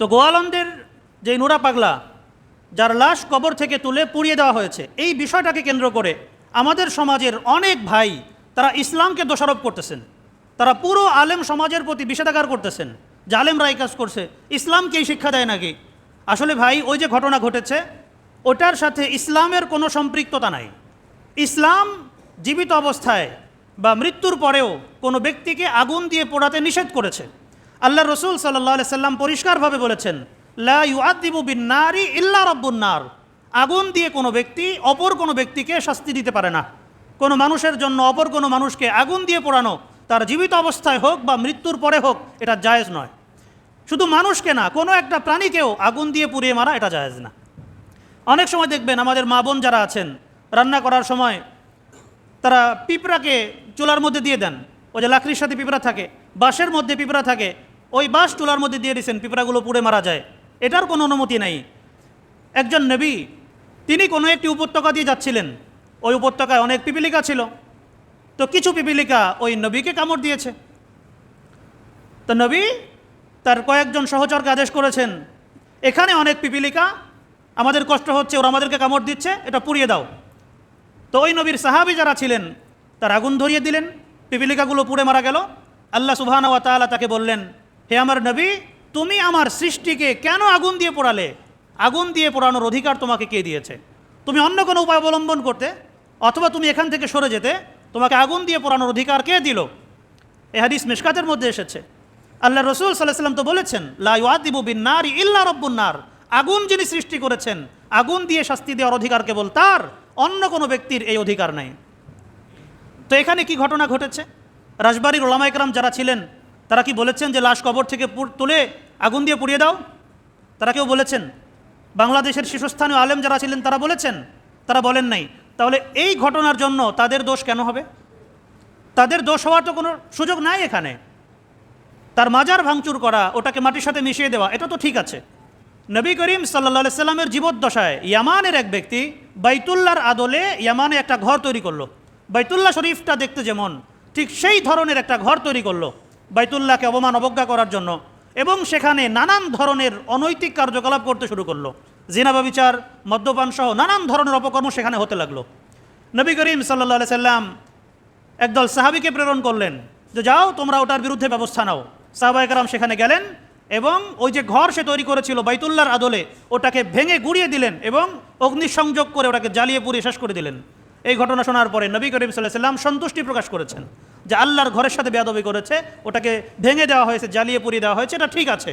তো গোয়ালন্দের যে নুরা পাগলা, যার লাশ কবর থেকে তুলে পুড়িয়ে দেওয়া হয়েছে, এই বিষয়টাকে কেন্দ্র করে আমাদের সমাজের অনেক ভাই তারা ইসলামকে দোষারোপ করতেছেন। তারা পুরো আলেম সমাজের প্রতি বিষেধাগার করতেছেন। যে আলেমরা এই কাজ করছে ইসলামকেই শিক্ষা দেয় নাকি? আসলে ভাই, ওই যে ঘটনা ঘটেছে, ওটার সাথে ইসলামের কোনো সম্পৃক্ততা নাই। ইসলাম জীবিত অবস্থায় বা মৃত্যুর পরেও কোনো ব্যক্তিকে আগুন দিয়ে পোড়াতে নিষেধ করেছে। আল্লাহ রসুল সাল্লাহ সাল্লাম পরিষ্কারভাবে বলেছেন, লা ইউআদিবু বিন নারি ইল্লা রব্বুন নার। আগুন দিয়ে কোনো ব্যক্তি, অপর কোনো ব্যক্তিকে শাস্তি দিতে পারে না। কোনো মানুষের জন্য অপর কোনো মানুষকে আগুন দিয়ে পোড়ানো, তার জীবিত অবস্থায় হোক বা মৃত্যুর পরে হোক, এটা জায়েজ নয়। শুধু মানুষকে না, কোনো একটা প্রাণীকেও আগুন দিয়ে পুড়িয়ে মারা এটা জায়েজ না। অনেক সময় দেখবেন আমাদের মা বোন যারা আছেন, রান্না করার সময় তারা পিঁপড়াকে চুলার মধ্যে দিয়ে দেন। ওই যে লাকড়ির সাথে পিঁপড়া থাকে, বাঁশের মধ্যে পিঁপড়া থাকে ওই বাঁশ চুলার মধ্যে দিয়ে দিয়েছেন পিঁপড়াগুলো পুড়ে মারা যায়। এটার কোনো অনুমতি নাই। একজন নবী, তিনি কোনো একটি উপত্যকা দিয়ে যাচ্ছিলেন। ওই উপত্যকায় অনেক পিপিলিকা ছিল। তো কিছু পিপিলিকা ওই নবীকে কামড় দিয়েছে। তো নবী তার কয়েকজন সহচরকে আদেশ করেছেন, এখানে অনেক পিপিলিকা, আমাদের কষ্ট হচ্ছে, ওরা আমাদেরকে কামড় দিচ্ছে, এটা পুড়িয়ে দাও। তো ওই নবীর সাহাবি যারা ছিলেন, তার আগুন ধরিয়ে দিলেন, পিপিলিকাগুলো পুড়ে মারা গেল। আল্লাহ সুবহান তাআলা তাকে বললেন হে আমার নবী, তুমি আমার সৃষ্টিকে কেন আগুন দিয়ে পোড়ালে? আগুন দিয়ে পোড়ানোর অধিকার তোমাকে কে দিয়েছে? তুমি অন্য কোনো উপায় অবলম্বন করতে, অথবা তুমি এখান থেকে সরে যেতে, তোমাকে আগুন দিয়ে পোড়ানোর অধিকার কে দিল? এ হাদিস মিশকাতের মধ্যে এসেছে। আল্লাহ রসুল সাল্লাহ সাল্লাম তো বলেছেন লাইয়াদিবু বিন নার ইল্লা রব্বুন নার। আগুন যিনি সৃষ্টি করেছেন, আগুন দিয়ে শাস্তি দেওয়ার অধিকার কেবল তার, অন্য কোনো ব্যক্তির এই অধিকার নেই। তো এখানে কি ঘটনা ঘটেছে? রাজবাড়ির ওলামাইকরাম যারা ছিলেন তারা কি বলেছেন যে লাশ কবর থেকে তুলে আগুন দিয়ে পুড়িয়ে দাও? তারা কেউ বলেছেন? বাংলাদেশের শীর্ষস্থানীয় আলেম যারা ছিলেন, তারা বলেছেন? তারা বলেন নাই। তাহলে এই ঘটনার জন্য তাদের দোষ কেন হবে? তাদের দোষ হওয়ার তো কোনো সুযোগ নাই এখানে। তার মাজার ভাঙচুর করা, ওটাকে মাটির সাথে মিশিয়ে দেওয়া, এটা তো ঠিক আছে। নবী করিম সাল্লা সাল্লামের জীবদ্দশায় ইয়ামানের এক ব্যক্তি বাইতুল্লাহর আদলে ইয়ামানে একটা ঘর তৈরি করল। বাইতুল্লাহ শরীফটা দেখতে যেমন ঠিক সেই ধরনের একটা ঘর তৈরি করল। বাইতুল্লাহকে অবমান, অবজ্ঞা করার জন্য। এবং সেখানে নানান ধরনের অনৈতিক কার্যকলাপ করতে শুরু করল। জিনাবা বিচার মদ্যপান সহ নানান ধরনের অপকর্ম সেখানে হতে লাগল। নবী করিম সাল্লা সাল্লাম একদল সাহাবিকে প্রেরণ করলেন যে, যাও, তোমরা ওটার বিরুদ্ধে ব্যবস্থা নাও। সাহাবাইকারাম সেখানে গেলেন এবং ওই যে ঘর সে তৈরি করেছিল বাইতুল্লাহর আদলে, ওটাকে ভেঙে গুড়িয়ে দিলেন এবং অগ্নিসংযোগ করে ওটাকে জ্বালিয়ে পুড়িয়ে শেষ করে দিলেন। এই ঘটনা শোনার পরে নবী করিম সাল্লাহ সাল্লাম সন্তুষ্টি প্রকাশ করেছেন। যে আল্লাহর ঘরের সাথে বেয়াদবি করেছে, ওটাকে ভেঙে দেওয়া হয়েছে, জ্বালিয়ে পুড়িয়ে দেওয়া হয়েছে, এটা ঠিক আছে।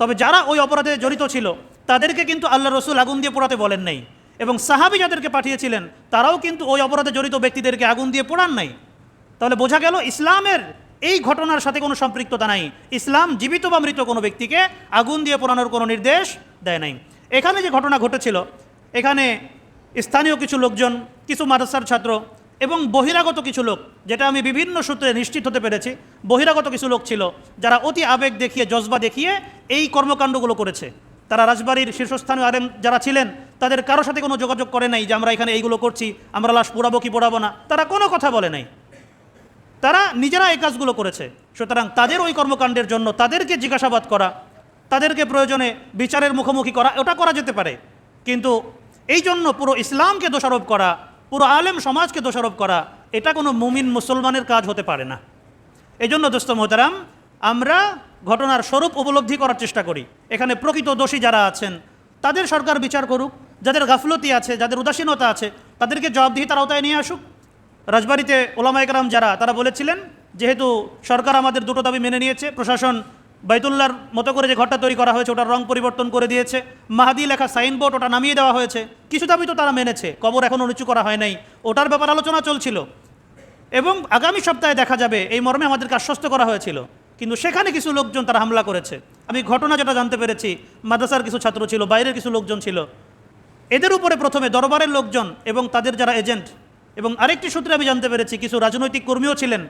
তবে যারা ওই অপরাধে জড়িত ছিল, তাদেরকে কিন্তু আল্লাহ রসুল আগুন দিয়ে পোড়াতে বলেন নাই। এবং সাহাবি যাদেরকে পাঠিয়েছিলেন, তারাও কিন্তু ওই অপরাধে জড়িত ব্যক্তিদেরকে আগুন দিয়ে পোড়ান নাই। তাহলে বোঝা গেল ইসলামের এই ঘটনার সাথে কোনো সম্পৃক্ততা নাই। ইসলাম জীবিত বা মৃত কোনো ব্যক্তিকে আগুন দিয়ে পোড়ানোর কোনো নির্দেশ দেয় নাই। এখানে যে ঘটনা ঘটেছিল, এখানে স্থানীয় কিছু লোকজন, কিছু মাদ্রাসার ছাত্র এবং বহিরাগত কিছু লোক, যেটা আমি বিভিন্ন সূত্রে নিশ্চিত হতে পেরেছি, বহিরাগত কিছু লোক ছিল, যারা অতি আবেগ দেখিয়ে, জজবা দেখিয়ে এই কর্মকাণ্ডগুলো করেছে। তারা রাজবাড়ির শীর্ষস্থানীয় আরেম যারা ছিলেন, তাদের কারোর সাথে কোনো যোগাযোগ করে নাই যে আমরা এখানে এইগুলো করছি, আমরা লাশ পোড়াবো কি পোড়াবো না। তারা কোনো কথা বলে নাই। তারা নিজেরা এই কাজগুলো করেছে। সুতরাং তাদের ওই কর্মকাণ্ডের জন্য তাদেরকে জিজ্ঞাসাবাদ করা, তাদেরকে প্রয়োজনে বিচারের মুখোমুখি করা, ওটা করা যেতে পারে। কিন্তু এই জন্য পুরো ইসলামকে দোষারোপ করা পুরো আলেম সমাজকে দোষারোপ করা, এটা কোনো মুমিন মুসলমানের কাজ হতে পারে না। এই জন্য দোস্ত মোহতারাম, আমরা ঘটনার স্বরূপ উপলব্ধি করার চেষ্টা করি। এখানে প্রকৃত দোষী যারা আছেন, তাদের সরকার বিচার করুক, যাদের গাফলতি আছে, যাদের উদাসীনতা আছে, তাদেরকে জবাবদিহিতার আওতায় নিয়ে আসুক। রাজবাড়িতে ওলামাইকরাম যারা, তারা বলেছিলেন, যেহেতু সরকার আমাদের দুটো দাবি মেনে নিয়েছে, প্রশাসন বাইতুল্লার মতো করে যে ঘরটা তৈরি করা হয়েছে, ওটার রং পরিবর্তন করে দিয়েছে। মাহাদি লেখা সাইনবোর্ড ওটা নামিয়ে দেওয়া হয়েছে। কিছু দাবি তো তারা মেনেছে, কবর এখনও নিচু করা হয় নাই। ওটার ব্যাপার আলোচনা চলছিল। এবং আগামী সপ্তাহে দেখা যাবে, এই মর্মে আমাদেরকে আশ্বস্ত করা হয়েছিল। কিন্তু সেখানে কিছু লোকজন তারা হামলা করেছে। আমি ঘটনা যেটা জানতে পেরেছি, মাদ্রাসার কিছু ছাত্র ছিল, বাইরের কিছু লোকজন ছিল। এদের উপরে প্রথমে দরবারের লোকজন এবং তাদের যারা এজেন্ট এবং আরেকটি সূত্রে আমি জানতে পেরেছি, কিছু রাজনৈতিক কর্মীও ছিলেন।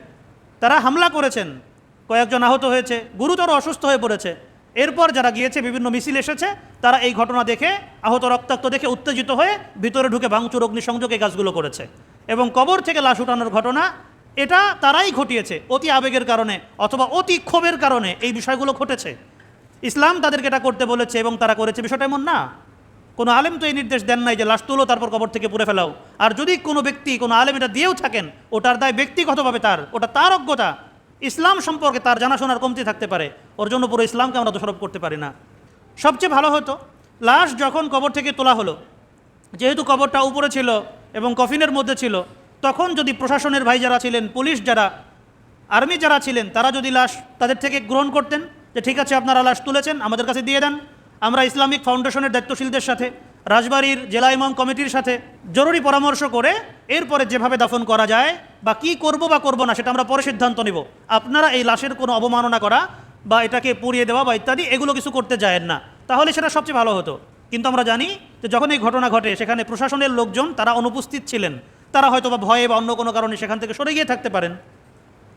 তারা হামলা করেছেন। কয়েকজন আহত হয়েছে, গুরুতর অসুস্থ হয়ে পড়েছে। এরপর যারা গিয়েছে, বিভিন্ন মিছিল এসেছে, তারা এই ঘটনা দেখে, আহত রক্তাক্ত দেখে উত্তেজিত হয়ে ভিতরে ঢুকে ভাঙচুর, অগ্নিসংযোগ এই কাজগুলো করেছে। এবং কবর থেকে লাশ উঠানোর ঘটনা, এটা তারাই ঘটিয়েছে, অতি আবেগের কারণে অথবা অতি ক্ষোভের কারণে এই বিষয়গুলো ঘটেছে। ইসলাম তাদেরকে এটা করতে বলেছে এবং তারা করেছে, বিষয়টা এমন না। কোনো আলেম তো এই নির্দেশ দেন নাই যে লাশ তুলো, তারপর কবর থেকে পুড়ে ফেলাও। আর যদি কোনো ব্যক্তি, কোনো আলেম এটা দিয়েও থাকেন, ওটার দায় ব্যক্তিগতভাবে তার, ওটা তার অজ্ঞতা ইসলাম সম্পর্কে তার জানাশোনার কমতি থাকতে পারে। ওর জন্য পুরো ইসলামকে আমরা দোষারোপ করতে পারি না। সবচেয়ে ভালো হতো, লাশ যখন কবর থেকে তোলা হলো, যেহেতু কবরটা উপরে ছিল এবং কফিনের মধ্যে ছিল, তখন যদি প্রশাসনের ভাই যারা ছিলেন, পুলিশ যারা, আর্মি যারা ছিলেন, তারা যদি লাশ তাদের থেকে গ্রহণ করতেন, যে ঠিক আছে, আপনারা লাশ তুলেছেন, আমাদের কাছে দিয়ে দেন। আমরা ইসলামিক ফাউন্ডেশনের দায়িত্বশীলদের সাথে, রাজবাড়ির জেলা ইমাম কমিটির সাথে জরুরি পরামর্শ করে এরপরে যেভাবে দাফন করা যায় বা কি করব বা করব না, সেটা আমরা পরে সিদ্ধান্ত নিব। আপনারা এই লাশের কোনো অবমাননা করা বা এটাকে পুড়িয়ে দেওয়া বা ইত্যাদি, এগুলো কিছু করতে যায়েন না। তাহলে সেটা সবচেয়ে ভালো হতো। কিন্তু আমরা জানি যে যখন এই ঘটনা ঘটে, সেখানে প্রশাসনের লোকজন, তারা অনুপস্থিত ছিলেন। তারা হয়তো বা ভয়ে বা অন্য কোনো কারণে সেখান থেকে সরে গিয়ে থাকতে পারেন।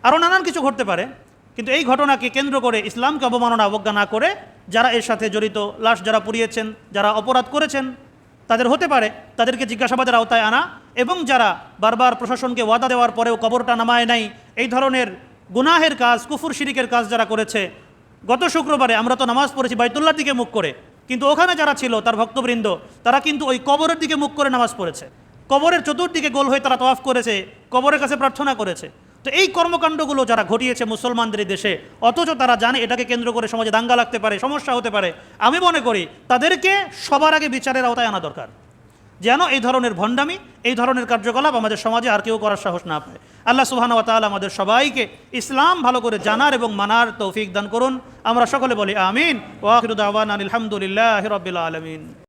আরও নানান কিছু ঘটতে পারে। কিন্তু এই ঘটনাকে কেন্দ্র করে ইসলামকে অবমাননা, অবজ্ঞা না করে যারা এর সাথে জড়িত, লাশ যারা পুড়িয়েছেন, যারা অপরাধ করেছেন তাদের হতে পারে, তাদেরকে জিজ্ঞাসাবাদের আওতায় আনা এবং যারা বারবার প্রশাসনকে ওয়াদা দেওয়ার পরেও কবরটা নামায় নাই, এই ধরনের গুনাহের কাজ, কুফুর শিরিকের কাজ যারা করেছে, গত শুক্রবারে আমরা তো নামাজ পড়েছি বাইতুল্লার দিকে মুখ করে, কিন্তু ওখানে যারা ছিল তার ভক্তবৃন্দ, তারা কিন্তু ওই কবরের দিকে মুখ করে নামাজ পড়েছে। কবরের চতুর্দিকে গোল হয়ে তারা তওয়াফ করেছে, কবরের কাছে প্রার্থনা করেছে। তো এই কর্মকাণ্ডগুলো যারা ঘটিয়েছে মুসলমানদের দেশে, অথচ তারা জানে এটাকে কেন্দ্র করে সমাজে দাঙ্গা লাগতে পারে, সমস্যা হতে পারে। আমি মনে করি তাদেরকে সবার আগে বিচারের আওতায় আনা দরকার। যেন এই ধরনের ভণ্ডামি, এই ধরনের কার্যকলাপ আমাদের সমাজে আর কেউ করার সাহস না পায়। আল্লাহ সুবহান ওয়া তাআলা আমাদের সবাইকে ইসলাম ভালো করে জানার এবং মানার তৌফিক দান করুন। আমরা সকলে বলি আমিন। ওয়াখিরু দাওয়ানা আলহামদুলিল্লাহি রাব্বিল আলামিন।